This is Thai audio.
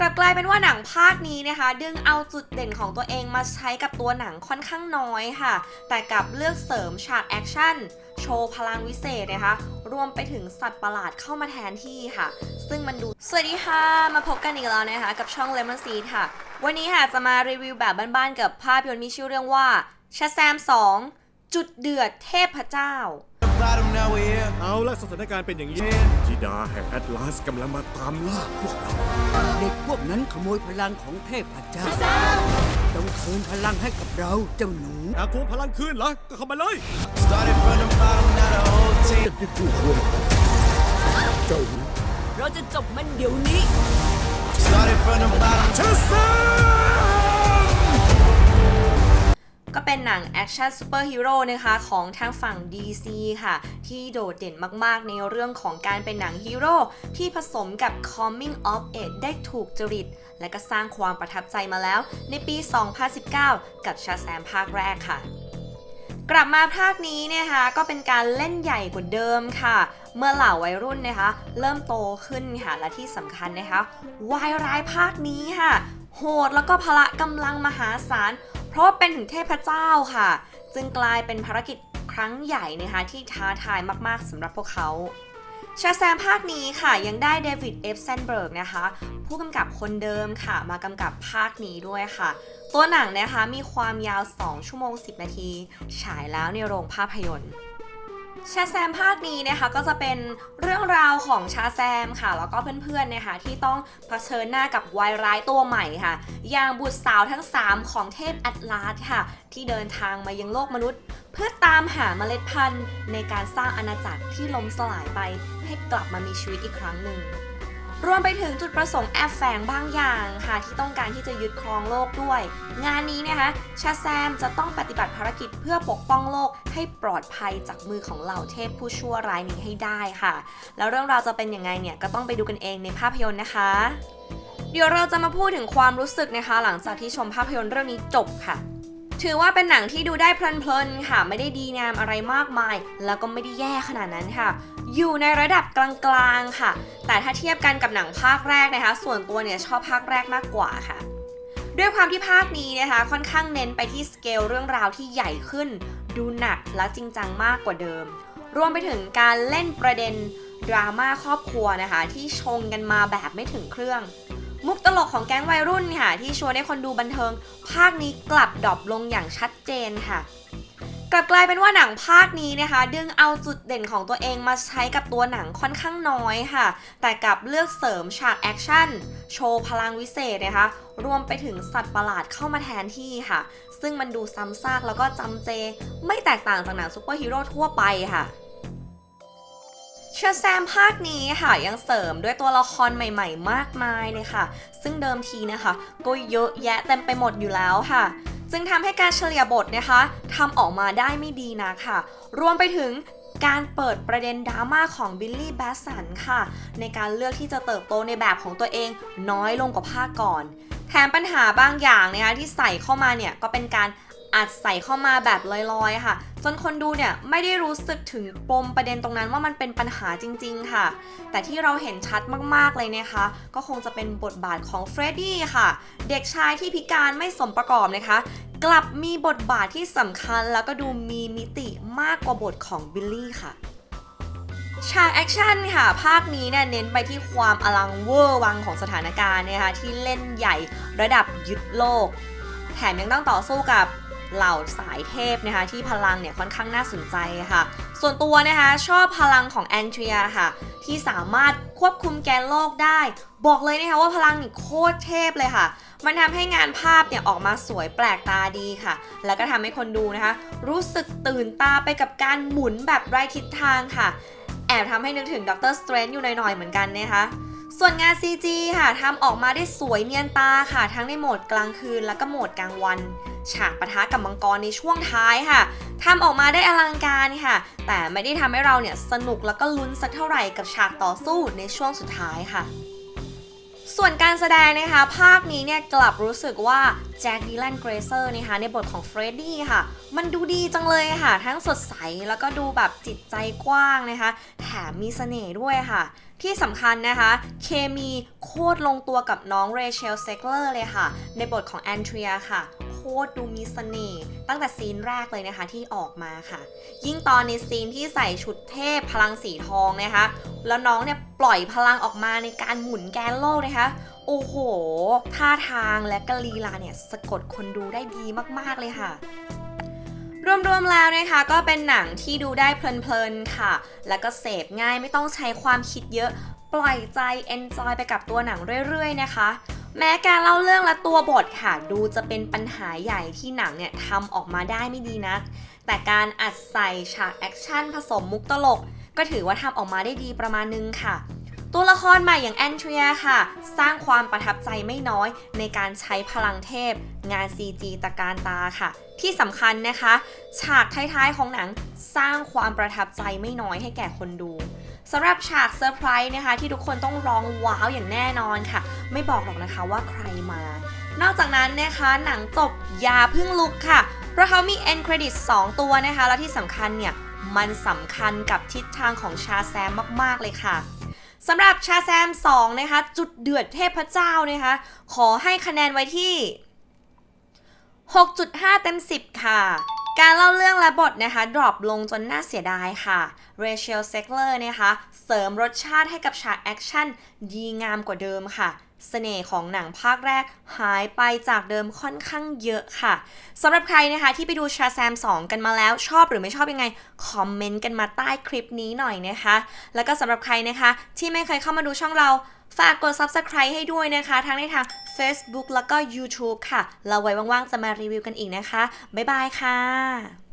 กลับกลายเป็นว่าหนังภาคนี้นะคะ ดึงเอาจุดเด่นของตัวเองมาใช้กับตัวหนังค่อนข้างน้อยค่ะ แต่กลับเลือกเสริมฉากแอคชั่นโชว์พลังวิเศษนะคะ รวมไปถึงสัตว์ประหลาดเข้ามาแทนที่ค่ะ ซึ่งมันดู สวัสดีค่ะ มาพบกันอีกแล้วนะคะ กับช่อง Lemon Seed ค่ะ วันนี้ค่ะจะมารีวิวแบบบ้านๆกับภาพยนตร์มีชื่อเรื่องว่าชาแซม2จุดเดือดเทพเจ้า bottom, now we're here. เอาละสถานการณ์เป็นอย่างนี้จิดาแห่งแอตลาสกำลังมาตามล่าพวกเรา เด็กพวกนั้นขโมยพลังของเทพเจ้าต้องคืนพลังให้กับเราเจ้าหนูอากูพลังคืนเหรอ ก็เข้ามาเลย Started from the bottom, now the whole team. ที่ผู้ควรเจ้าหนูเราจะจบมันเดี๋ยวนี้ Started from the bottom. ช เป็นหนังแอคชั่นซูเปอร์ฮีโร่นะคะของทางฝั่ง DC ค่ะ ที่โดดเด่นมากๆ ในเรื่องของการเป็นหนังฮีโร่ที่ผสมกับ Coming of Age ได้ถูกจริต และก็สร้างความประทับใจมาแล้วในปี 2019 กับชาแซมภาคแรกค่ะกลับมาภาคนี้นะคะก็เป็นการเล่นใหญ่กว่าเดิมค่ะ เมื่อเหล่าวัยรุ่นนะคะ เริ่มโตขึ้นค่ะและที่สำคัญนะคะวายร้ายภาคนี้ค่ะ โหดแล้วก็พละกำลังมหาศาล เพราะเป็นถึงเทพเจ้าค่ะ จึงกลายเป็นภารกิจครั้งใหญ่นะคะที่ท้าทายมากๆสำหรับพวกเขาชาแซมภาคนี้ค่ะยังได้เดวิดเอฟเซนเบิร์กนะคะ ผู้กำกับคนเดิมค่ะ มากำกับภาคนี้ด้วยค่ะ ตัวหนังนะคะมีความยาว 2 ชั่วโมง 10 นาที ฉายแล้วในโรงภาพยนตร์ ชาแซมภาคนี้นะคะก็จะเป็นเรื่องราวของชาแซมค่ะ แล้วก็เพื่อนๆนะคะที่ต้องเผชิญหน้ากับวายร้ายตัวใหม่ค่ะ อย่างบุตรสาวทั้ง 3 ของเทพแอตลาสค่ะ ที่เดินทางมายังโลกมนุษย์ เพื่อตามหาเมล็ดพันธุ์ ในการสร้างอาณาจักรที่ล้มสลายไปให้กลับมามีชีวิตอีกครั้งหนึ่ง รวมไปถึงจุดประสงค์แอบแฝงบางอย่างค่ะ ที่ต้องการที่จะยึดครองโลกด้วย งานนี้นะคะชาแซมจะต้องปฏิบัติภารกิจเพื่อปกป้องโลกให้ปลอดภัยจากมือของเหล่าเทพผู้ชั่วร้ายนี้ให้ได้ค่ะ แล้วเรื่องราวจะเป็นยังไงเนี่ยก็ต้องไปดูกันเองในภาพยนตร์นะคะเดี๋ยวเราจะมาพูดถึงความรู้สึกนะคะ หลังจากที่ชมภาพยนตร์เรื่องนี้จบค่ะ ถือว่าเป็นหนังที่ดูได้เพลินๆค่ะ ไม่ได้ดีงามอะไรมากมาย แล้วก็ไม่ได้แย่ขนาดนั้นค่ะ อยู่ในระดับกลางๆค่ะ แต่ถ้าเทียบกันกับหนังภาคแรกนะคะ ส่วนตัวเนี่ยชอบภาคแรกมากกว่าค่ะด้วยความที่ภาคนี้นะคะค่อนข้างเน้นไปที่สเกลเรื่องราวที่ใหญ่ขึ้น ดูหนักและจริงจังมากกว่าเดิม รวมไปถึงการเล่นประเด็นดราม่าครอบครัวนะคะ ที่ชงกันมาแบบไม่ถึงเครื่อง มุกตลกของแก๊งวัยรุ่นค่ะ ที่ชวนให้คนดูบันเทิง ภาคนี้กลับดรอปลงอย่างชัดเจนค่ะ กลับกลายเป็นว่าหนังภาคนี้นะคะ ดึงเอาจุดเด่นของตัวเองมาใช้กับตัวหนังค่อนข้างน้อยค่ะ แต่กลับเลือกเสริมฉากแอคชั่น โชว์พลังวิเศษนะคะ รวมไปถึงสัตว์ประหลาดเข้ามาแทนที่ค่ะ ซึ่งมันดูซ้ำซากแล้วก็จำเจ ไม่แตกต่างจากหนังซูเปอร์ฮีโร่ทั่วไปค่ะ เชอร์แซมภาคนี้ค่ะยังเสริมด้วยตัวละครใหม่ๆ มากมายเลยค่ะ ซึ่งเดิมทีนะคะ ก็เยอะแยะเต็มไปหมดอยู่แล้วค่ะ จึงทำให้การเฉลี่ยบทนะคะทำออกมาได้ไม่ดีนะค่ะ รวมไปถึงการเปิดประเด็นดราม่าของบิลลี่แบสสันค่ะ ในการเลือกที่จะเติบโตในแบบของตัวเองน้อยลงกว่าภาคก่อน แถมปัญหาบางอย่างนะคะที่ใส่เข้ามาเนี่ยก็เป็นการ อัดใส่เข้ามาแบบลอยๆค่ะ จนคนดูเนี่ยไม่ได้รู้สึกถึงปมประเด็นตรงนั้นว่ามันเป็นปัญหาจริงๆค่ะ แต่ที่เราเห็นชัดมากๆเลยนะคะ ก็คงจะเป็นบทบาทของเฟรดดี้ค่ะ เด็กชายที่พิการไม่สมประกอบนะคะ กลับมีบทบาทที่สำคัญแล้วก็ดูมีมิติมากกว่าบทของบิลลี่ค่ะฉากแอคชั่นค่ะ ภาคนี้เนี่ยเน้นไปที่ความอลังเวอร์วังของสถานการณ์นะคะที่เล่นใหญ่ระดับยึดโลก แถมยังต้องต่อสู้กับ เหล่าสายเทพนะคะที่พลังเนี่ยค่อนข้างน่าสนใจค่ะ ส่วนตัวนะคะชอบพลังของแอนเทรียค่ะ ที่สามารถควบคุมแกนโลกได้ บอกเลยนะคะว่าพลังนี่โคตรเทพเลยค่ะ มันทำให้งานภาพเนี่ยออกมาสวยแปลกตาดีค่ะ แล้วก็ทำให้คนดูนะคะ รู้สึกตื่นตาไปกับการหมุนแบบไร้ทิศทางค่ะ แอบทำให้นึกถึงด็อกเตอร์สเตรนอยู่หน่อยๆเหมือนกันนะคะ ส่วนงาน CG ค่ะทำออกมาได้สวยเนียนตาค่ะ ทั้งในโหมดกลางคืนและก็โหมดกลางวัน ฉากปะทะกับมังกรในช่วงท้ายค่ะทำออกมาได้อลังการค่ะ แต่ไม่ได้ทำให้เราเนี่ยสนุกแล้วก็ลุ้นสักเท่าไหร่กับฉากต่อสู้ในช่วงสุดท้ายค่ะ ส่วนการแสดงนะคะ ภาคนี้เนี่ยกลับรู้สึกว่าแจ็คดีแลนเกรเซอร์นะคะในบทของเฟรดดี้ค่ะ มันดูดีจังเลยค่ะ ทั้งสดใสแล้วก็ดูแบบจิตใจกว้างนะคะ แถมมีเสน่ห์ด้วยค่ะ ที่สำคัญนะคะ เคมีโคตรลงตัวกับน้องเรเชลเซกเลอร์เลยค่ะ ในบทของแอนเทรียค่ะ ตรดูมีเสน่ห์ตั้งแต่ซีนแรกเลยนะคะที่ออกมาค่ะ ยิ่งตอนในซีนที่ใส่ชุดเทพพลังสีทองนะคะ แล้วน้องเนี่ยปล่อยพลังออกมาในการหมุนแกนโลกนะคะโอ้โห ท่าทางและกลีลาเนี่ยสะกดคนดูได้ดีมากๆเลยค่ะรวมๆแล้วนะคะก็เป็นหนังที่ดูได้เพลินๆค่ะ แล้วก็เสพง่ายไม่ต้องใช้ความคิดเยอะ ปล่อยใจ enjoy ไปกับตัวหนังเรื่อยๆนะคะ แม้การเล่าเรื่องและตัวบทค่ะ ดูจะเป็นปัญหาใหญ่ที่หนังเนี่ยทำออกมาได้ไม่ดีนัก แต่การอัดใส่ฉากแอคชั่นผสมมุกตลก ก็ถือว่าทำออกมาได้ดีประมาณนึงค่ะ ตัวละครใหม่อย่างแอนเทรียค่ะ สร้างความประทับใจไม่น้อยในการใช้พลังเทพ งาน CG ตะการตาค่ะ ที่สำคัญนะคะ ฉากท้ายๆของหนังสร้างความประทับใจไม่น้อยให้แก่คนดู สำหรับฉากเซอร์ไพรส์นะคะ ที่ทุกคนต้องร้องว้าวอย่างแน่นอนค่ะ ไม่บอกหรอกนะคะว่าใครมา นอกจากนั้นนะคะหนังจบยาพึ่งลุกค่ะ เพราะเขามี end credit 2 ตัวนะคะ แล้วที่สำคัญเนี่ย มันสำคัญกับทิศทางของชาแซมมากๆเลยค่ะสำหรับชาแซม 2 นะคะ จุดเดือดเทพเจ้านะคะ ขอให้คะแนนไว้ที่ 6.5 เต็ม 10 ค่ะ การเล่าเรื่องและบทนะคะดรอปลงจนน่าเสียดายค่ะ เรเชลเซกเลอร์นะคะ เสริมรสชาติให้กับฉากแอคชั่นดีงามกว่าเดิมค่ะ เสน่ห์ของหนังภาคแรกหายไปจากเดิมค่อนข้างเยอะค่ะสำหรับใครนะคะที่ไปดูชาแซม 2 กันมาแล้วชอบหรือไม่ชอบยังไง คอมเมนต์กันมาใต้คลิปนี้หน่อยนะคะ แล้วก็สำหรับใครนะคะ ที่ไม่เคยเข้ามาดูช่องเรา ฝากกด subscribe ให้ด้วยนะคะ ทั้งในทาง Facebook แล้วก็ YouTube ค่ะ เราไว้ว่างๆ จะมารีวิวกันอีกนะคะ บ๊ายบายค่ะ